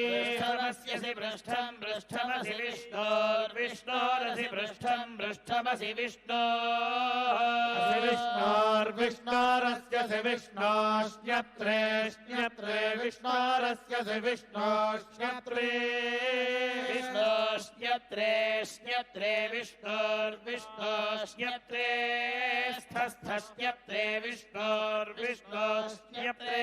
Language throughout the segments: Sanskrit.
पृष्ठमस्यसि पृष्ठम् पृष्ठमसि विष्णोर्विष्णोरसि पृष्ठम् पृष्ठमसि विष्णो विष्णोर्विष्णोरस्य सि विष्णोष्ण्यत्रे श्न्यत्रे विष्णोरस्य विष्णोष्ण्यत्रे विष्णोष्ण्यत्रे श्न्यत्रे विष्णोर्विष्णोष्ण्यत्रे स्थस्थस्न्यत्रे विष्णोर्विष्णोष्ण्यत्रे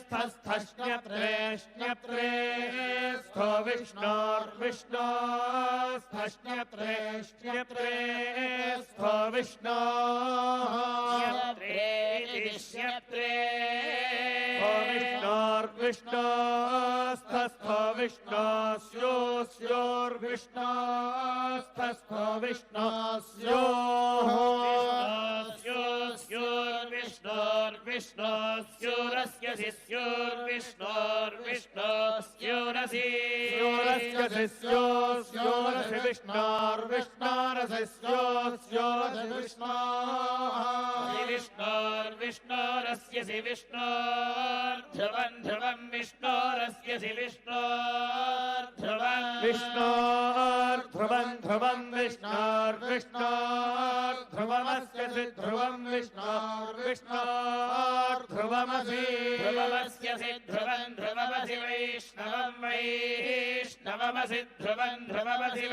स्थस्थश्न्यत्रे श्न्यत्रे स्थो विष्णोर्विष्णो स्थश्न्यत्रे श्न्यत्रे स्थो विष्णो Vishnur, Vishnu, Surasya Sisyur, Vishnur, Vishnu, Surasi, Surasya Sisyo, Surasi Vishnur, Vishnur, Sisyo, Surasi Vishnu, Vishnur, Vishnur, Asya Si Vishnur, Dhruvan, Dhruvan, Vishnur, Asya Si Vishnur, Dhruvan, Vishnur, Dhruvan, Dhruvan, Vishnur, विष्णोर्विष्णोर्ध्रुवमस्य ध्रुवम् विष्णोर्विष्णोर्ध्रुवमसि ध्रुवमस्यसि ध्रुवम् ध्रुवमसि वैष्णवम् वैष्णवमसि ध्रुवम् ध्रुवमसि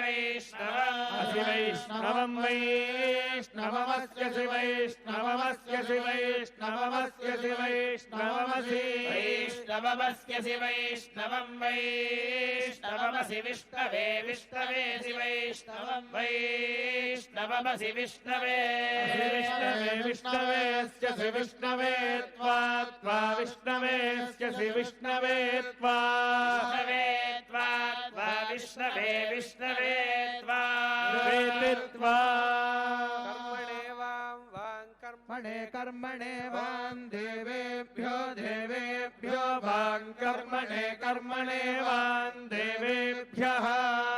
असि वैष्णवम् वैष्णवमस्य शि वैष्णवमस्य शि वैष्णवमस्य शि वैष्णवमसि वैष्णवमस्यसि वैष्णवम् वैष्णवमसि विष्णवे विष्णवेसि वैष्णवम् वैष्णवमसि विष्णवे। विष्णवे विष्णवेस्य शि विष्णवे त्वा त्वा विष्णवेस्य शि विष्णवे त्वा। विष्णवे त्वा त्वा विष्णवे विष्णवे त्वा। त्वा। कर्मणे वां वां कर्म कर्मणे वाम् देवेभ्यो देवेभ्यो वाम् कर्मणे कर्मणे देवेभ्यः देवेभ्यो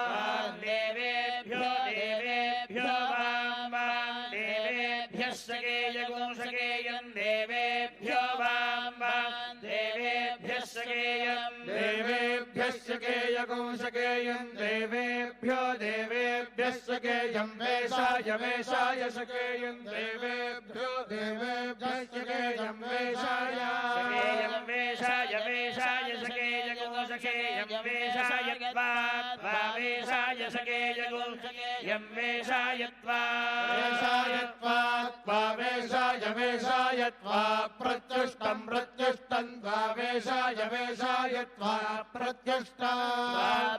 देवेभ्यः सकेयगुं सकेयम् देवेभ्यो वाम् वाम् देवेभ्यः सकेयम् देवेभ्यश्च केयगुं शकेयम् देवेभ्यो वेशाय वेशाय शकेयम् देवेभ्यो देवेभ्यश्च केयम् वेशाय सकेयम् वेषाय वेषाय वेषाय त्वा। वेषाय यम् वेषाय त्वा त्वा प्रत्युष्टम् प्रत्युष्टम् त्वा वेषाय वेषाय त्वा प्रत्युष्टा।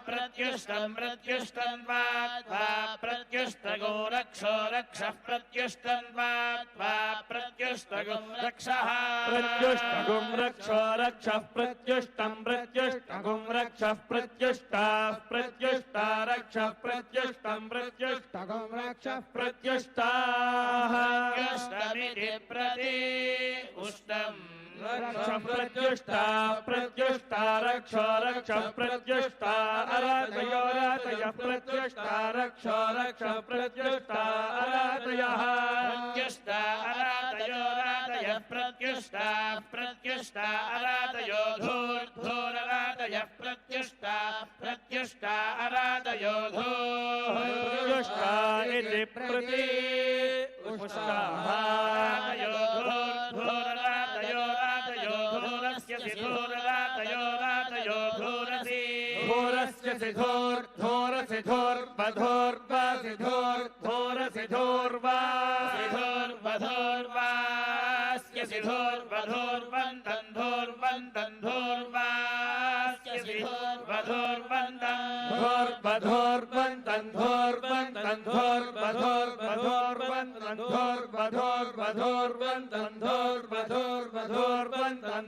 प्रत्युष्टम् प्रत्युष्टम् वा त्वा प्रत्युष्टगो रक्षो रक्षः प्रत्युष्टम् वा त्वा प्रत्युष्टगो रक्षः। प्रत्युष्टगुम् रक्षो रक्षः प्रत्युष्टम् प्रत्युष्टगुम् रक्षः प्रत्युष्टाः प्रत्युष्टा रक्षः प्रत्युष्टम् प्रत्युष्टगुम् रक्षः प्रत्युष्टाः रक्ष प्रत्युष्टा प्रत्युष्टा रक्ष रक्ष प्रत्युष्टा अरातयो रातयः प्रत्युष्टा रक्ष रक्ष प्रत्युष्टा अरातयः प्रत्युष्टा अरातयो रातयः प्रत्युष्टा प्रत्युष्टा अरातयो धूर्धूररातयः प्रत्युष्टा प्रत्युष्टा अरातयो प्रत्युष्टा इति प्रति घोरस्य सिधोर्धोरसि धोर्बधोर्वा सिधोर्धोरसि धोर्वा सिधोर्वधोर्वास्य सिधोर्वधोर्वन्तम् धोर्वन्तम् धोर्वास्य सिधोर्वधोर्वन्तम् धोर्बधोर्वन्तम् धोर्वन्तम् धोर्बधोर्बधोर्वन्तम् धोर्बधोर्बधोर्वन्तम् धोर्बधोर्बधोर्वन्तम् धोर्वा धोर्वन्तम्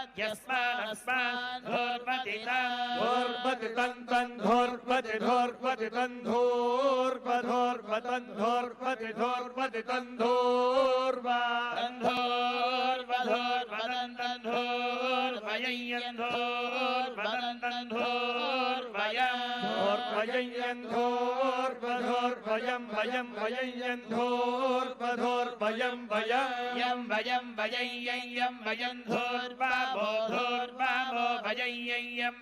धोर्वदितम् धोर्वतितम् तन् धोर्वति धोर्वति तन् धोर्वधोर्वतन् धोर्वति धोर्वति तन् धोर्वा तन्धोर्वधोर्वदन् तन्धोर्वयम् धोर्वदन् तन्धोर्वयम् धोर्वयम् धोर्वधोर्वयम् वयम् वयम् धोर्वधोर्वयम् वयम् यम् वयम् वयय्यम् वयम् धोर्वामो धोर्वामो वयय्यम्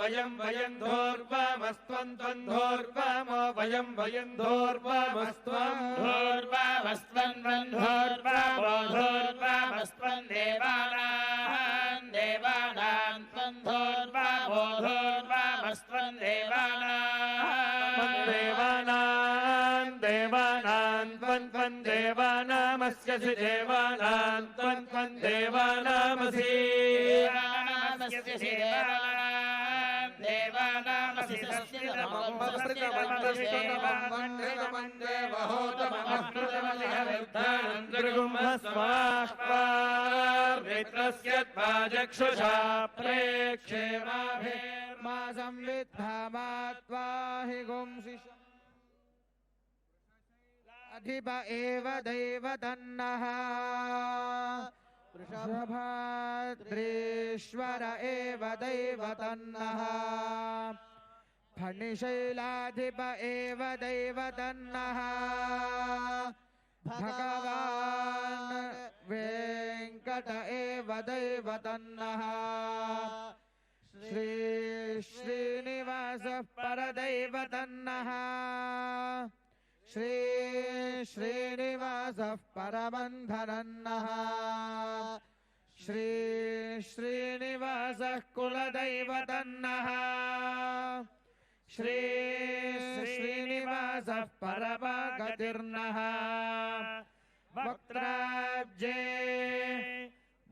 वयम् वयम् धोर्वामस्त्वम् त्वम् धोर्वामो वयम् वयम् धोर्वामस्त्वम् धोर्वामस्त्वन् धोर्वामो धोर्वामस्त्वन् देवानाम् देवानाम् त्वम् धोर्वामो धोर्वामस्त्वन् देवानाम् देवानाम् देवानाम् त्वम् त्वम् देवानामस्यसि देवानाम् वंदे महोदमस्माश्वात्रस्य त्वाजक्षुषा प्रेक्षेमाभिर्मा संविद्धामा त्वाहि गुंशिष अधिप एव दैवतन्नः। वृषभद्रीश्वर एव दैवतन्नः। फणिशैलाधिप एव दैवतन्नः। भगवान् वेङ्कट एव दैवतन्नः। श्री श्रीनिवासः परदैवतन्नः। श्री श्रीनिवासः परबन्धनन्नः। श्री श्रीनिवासः कुलदैवतन्नः श्री श्रीनिवासः परमागतिर्नः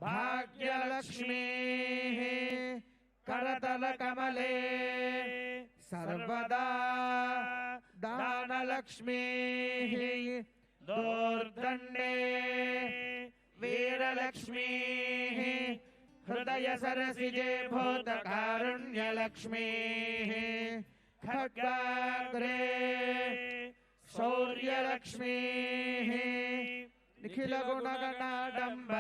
भाग्यलक्ष्मीः करतलकमले सर्वदा दानलक्ष्मीः दोर्दण्डे वीरलक्ष्मीः हृदयसरसिजे भूतकारुण्यलक्ष्मीः। खड्गाग्रे शौर्यलक्ष्मीः निखिलगुणगणाडम्ब